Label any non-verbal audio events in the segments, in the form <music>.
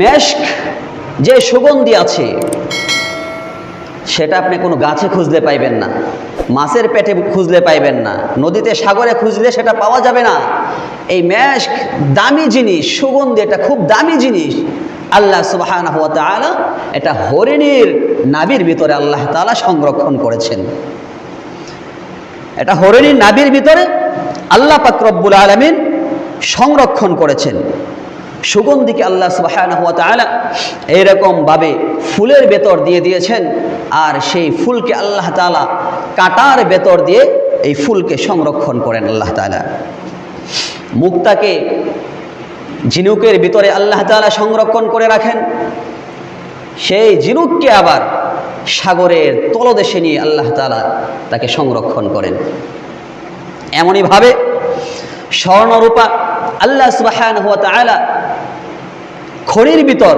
মেশক যে সুগন্ধি আছে, সেটা আপনি কোনো গাছে খুঁজলে পাইবেন না, মাছের পেটে খুঁজলে পাইবেন না, নদীতে সাগরে খুঁজলে সেটা পাওয়া যাবে না। এই মেশক দামি জিনিস, সুগন্ধি এটা খুব দামি জিনিস। আল্লাহ সুবাহ এটা হরিণীর নাবির ভিতরে আল্লাহ তালা সংরক্ষণ করেছেন। এটা হরিণীর নাবির ভিতরে আল্লাহ পাক রব্বুল আলমিন সংরক্ষণ করেছেন। সুগন্ধিকে আল্লাহ সুবাহানহুয়া তাআলা এইরকমভাবে ফুলের ভেতর দিয়ে দিয়েছেন আর সেই ফুলকে আল্লাহ তালা কাটার ভেতর দিয়ে এই ফুলকে সংরক্ষণ করেন আল্লাহ তাআলা। মুক্তাকে ঝিনুকের ভিতরে আল্লাহ তাআলা সংরক্ষণ করে রাখেন। সেই ঝিনুককে আবার সাগরের তলদেশে নিয়ে আল্লাহ তালা তাকে সংরক্ষণ করেন। এমনইভাবে স্বর্ণরূপা আল্লাহ সুবাহান হুয়া তাআলা খড়ির ভিতর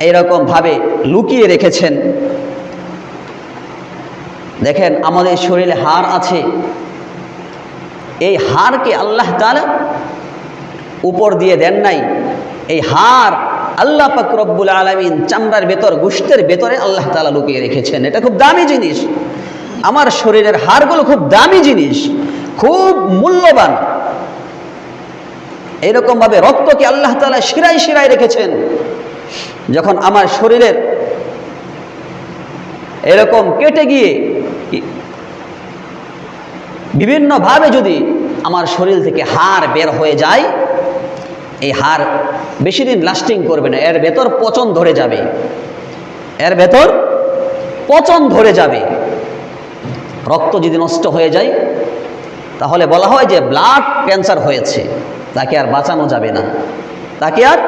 এইরকমভাবে লুকিয়ে রেখেছেন। দেখেন, আমাদের শরীরে হাড় আছে। এই হাড়কে আল্লাহ তাআলা উপর দিয়ে দেন নাই। এই হাড় আল্লাহ রব্বুল আলমিন চামড়ার ভেতর গুষ্টের ভেতরে আল্লাহ তালা লুকিয়ে রেখেছেন। এটা খুব দামি জিনিস। আমার শরীরের হাড়গুলো খুব দামি জিনিস। খুব মূল্যবান। এইরকমভাবে রক্তকে আল্লাহ তালা শিরায় শিরায় রেখেছেন। যখন আমার শরীরের এরকম কেটে গিয়ে বিভিন্নভাবে যদি আমার শরীর থেকে হাড় বের হয়ে যায়, এই হাড় বেশি দিন লাস্টিং করবে না, এর ভেতর পচন ধরে যাবে। এর ভেতর পচন ধরে যাবে। রক্ত যদি নষ্ট হয়ে যায়, তাহলে বলা হয় যে ব্লাড ক্যান্সার হয়েছে। তাকে আর বাঁচানো যাবে না। তাকে আর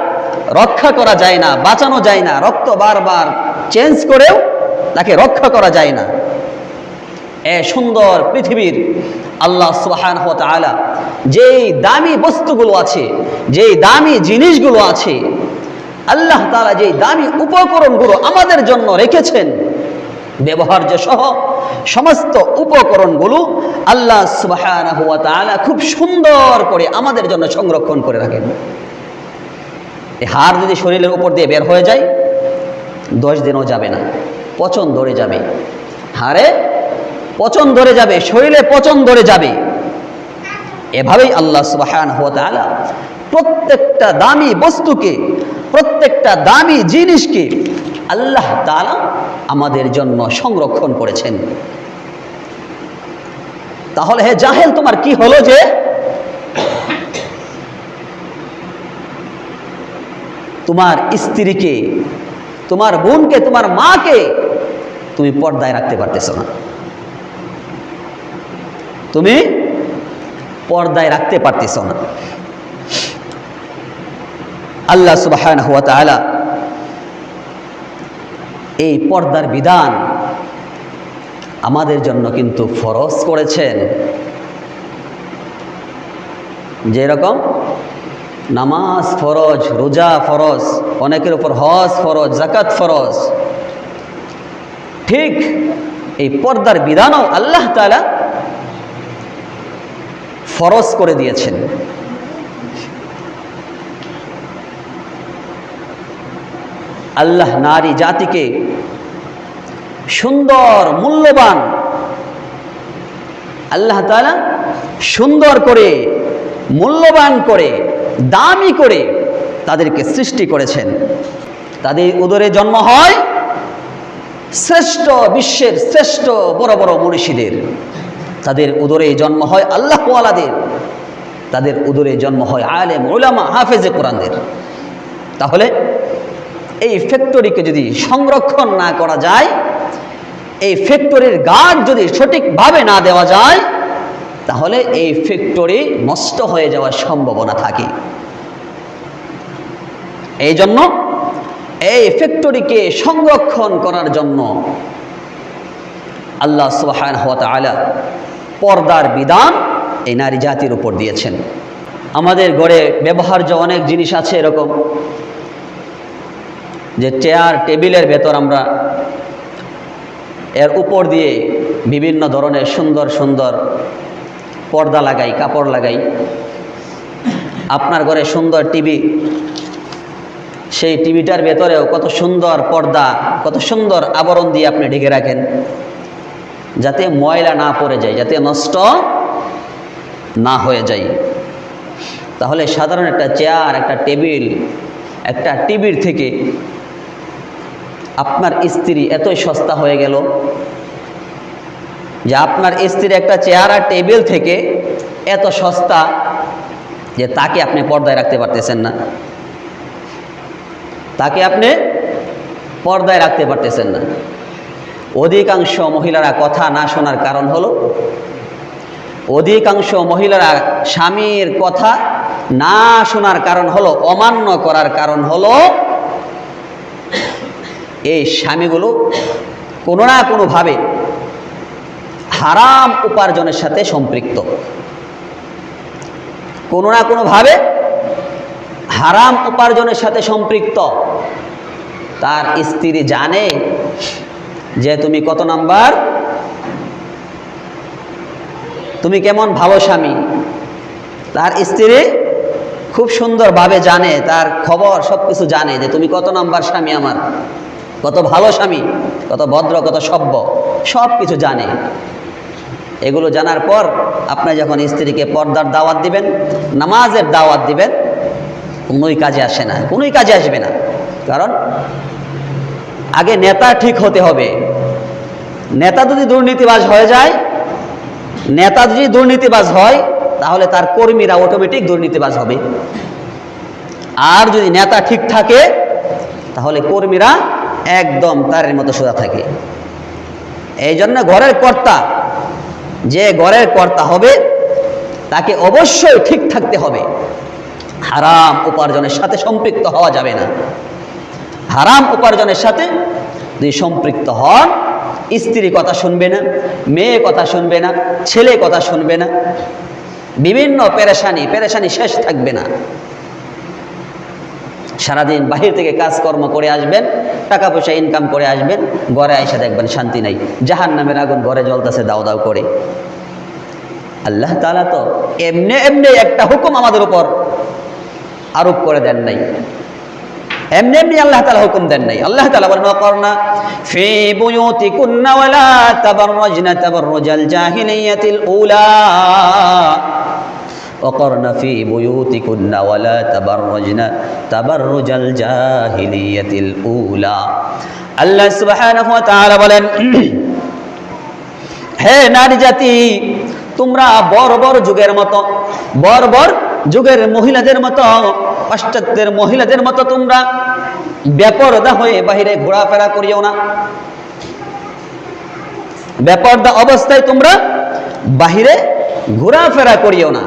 রক্ষা করা যায় না, বাঁচানো যায় না। রক্ত বারবার চেঞ্জ করেও তাকে রক্ষা করা যায় না। এ সুন্দর পৃথিবীর আল্লাহ সুবাহান আলা যেই দামি বস্তুগুলো আছে, যেই দামি জিনিসগুলো আছে, আল্লাহ তালা যেই দামি উপকরণগুলো আমাদের জন্য রেখেছেন ব্যবহার্য সহ সমস্ত উপকরণগুলো আল্লাহ সুবাহান খুব সুন্দর করে আমাদের জন্য সংরক্ষণ করে রাখেন। হাড় যদি শরীরের উপর দিয়ে বের হয়ে যায়, দশ দিনও যাবে না, পচন ধরে যাবে। হাড়ে পচন ধরে যাবে, শরীরে পচন ধরে যাবে। এভাবেই আল্লাহ সুবাহান প্রত্যেকটা দামি বস্তুকে, প্রত্যেকটা দামি জিনিসকে আল্লাহ তালা আমাদের জন্য সংরক্ষণ করেছেন। তাহলে হে জাহেল, তোমার কি হলো যে? তোমার স্ত্রীকে, তোমার বোনকে, তোমার মাকে তুমি পর্দায় রাখতে পারতেছ না। তুমি পর্দায় রাখতে পারতেছ না। আল্লাহ সুবাহ এই পর্দার বিধান। আমাদের জন্য কিন্তু ফরজ করেছেন। যেরকম নামাজ ফরজ, রোজা ফরজ, অনেকের উপর হজ ফরজ জাকাত ফরজ। ঠিক এই পর্দার বিধানও আল্লাহ তালা ফরজ করে দিয়েছেন। আল্লাহ নারী জাতিকে সুন্দর, মূল্যবান, আল্লাহ তালা সুন্দর করে, মূল্যবান করে, দামি করে তাদেরকে সৃষ্টি করেছেন। তাদের উদরে জন্ম হয় শ্রেষ্ঠ বিশ্বের শ্রেষ্ঠ বড় বড় মনীষীদের। তাদের উদরে জন্ম হয় আল্লাহ আল্লাহওয়ালাদের তাদের উদরে জন্ম হয় আলেম ওলামা হাফেজে কোরআনদের। তাহলে এই ফ্যাক্টরিকে যদি সংরক্ষণ না করা যায়, এই ফ্যাক্টরির গার্ড যদি সঠিকভাবে না দেওয়া যায়, তাহলে এই ফ্যাক্টরি নষ্ট হয়ে যাওয়ার সম্ভাবনা থাকে। এই জন্য এই ফ্যাক্টরিকে সংরক্ষণ করার জন্য আল্লাহ সুবাহান হওয়া আলা পর্দার বিধান এই নারী জাতির উপর দিয়েছেন। আমাদের গড়ে ব্যবহার্য অনেক জিনিস আছে এরকম। যে চেয়ার টেবিলের ভেতর আমরা এর উপর দিয়ে বিভিন্ন ধরনের সুন্দর সুন্দর পর্দা লাগাই, কাপড় লাগাই। আপনার ঘরে সুন্দর টিভি, সেই টিভিটার ভেতরেও কত সুন্দর পর্দা, কত সুন্দর আবরণ দিয়ে আপনি ঢেকে রাখেন, যাতে ময়লা না পড়ে যায়, যাতে নষ্ট না হয়ে যায়। তাহলে সাধারণ একটা চেয়ার একটা টেবিল, একটা টিভির থেকে আপনার স্ত্রী এতই সস্তা হয়ে গেল যে আপনার স্ত্রীর একটা চেয়ার টেবিল থেকে এত সস্তা যে তাকে আপনি পর্দায় রাখতে পারতেছেন না। তাকে আপনি পর্দায় রাখতে পারতেছেন না। অধিকাংশ মহিলারা কথা না শোনার কারণ হলো, অধিকাংশ মহিলারা স্বামীর কথা না শোনার কারণ হলো, অমান্য করার কারণ হলো এই স্বামীগুলো কোনো না কোনোভাবে হারাম উপার্জনের সাথে সম্পৃক্ত। কোনো না কোনোভাবে হারাম উপার্জনের সাথে সম্পৃক্ত। তার স্ত্রী জানে যে তুমি কত নাম্বার? তুমি কেমন ভালো স্বামী? তার স্ত্রী খুব সুন্দরভাবে জানে, তার খবর সব কিছু জানে যে তুমি কত নাম্বার স্বামী আমার। কত ভালো স্বামী, কত ভদ্র, কত সভ্য, সব কিছু জানে। এগুলো জানার পর আপনি যখন স্ত্রীকে পর্দার দাওয়াত দিবেন, নামাজের দাওয়াত দিবেন, কোনোই কাজে আসে না, কোনোই কাজে আসবে না। কারণ আগে নেতা ঠিক হতে হবে। নেতা যদি দুর্নীতিবাজ হয়ে যায়, নেতা যদি দুর্নীতিবাজ হয়, তাহলে তার কর্মীরা অটোমেটিক দুর্নীতিবাজ হবে। আর যদি নেতা ঠিক থাকে, তাহলে কর্মীরা একদম তারের মতো সোজা থাকে। এই জন্য ঘরের কর্তা, যে ঘরের কর্তা হবে, তাকে অবশ্যই ঠিক থাকতে হবে। হারাম উপার্জনের সাথে সম্পৃক্ত হওয়া যাবে না। হারাম উপার্জনের সাথে যদি সম্পৃক্ত হন স্ত্রী কথা শুনবে না মেয়ে কথা শুনবে না ছেলে কথা শুনবে না, বিভিন্ন পেরেশানি পেরেশানি শেষ থাকবে না। সারাদিন বাহির থেকে কাজকর্ম করে আসবেন টাকা পয়সা ইনকাম করে আসবেন, ঘরে আইসা দেখবেন শান্তি নাই। জাহান নামের আগুন ঘরে জ্বলতেছে, দাও দাও করে। আল্লাহ তালা তো এমনি এমনি একটা হুকুম আমাদের উপর আরোপ করে দেন নাই। এমনি এমনি আল্লাহ তালা হুকুম দেন নাই। আল্লাহ তালা বলেন করনা ফি বুয়ুতি কুন্না ওয়ালা তাবাররাজনা তাবাররুজাল জাহিলিয়াতিল উলা। وقرن في بيوتكن ولا تبرجن تبرج الجاهلية الأولى আল্লাহ সুবহানাহু ওয়া তাআলা বলেন <clears throat> হে নারী জাতি তোমরা বড় বড় যুগের মতো বড় বড় যুগের মহিলাদের মতো পাশ্চাত্যের মহিলাদের মতো তোমরা বেপরদা হয়ে বাহিরে ঘোরাফেরা করিও না বেপরদা অবস্থায় তোমরা বাহিরে ঘোরাফেরা করিও না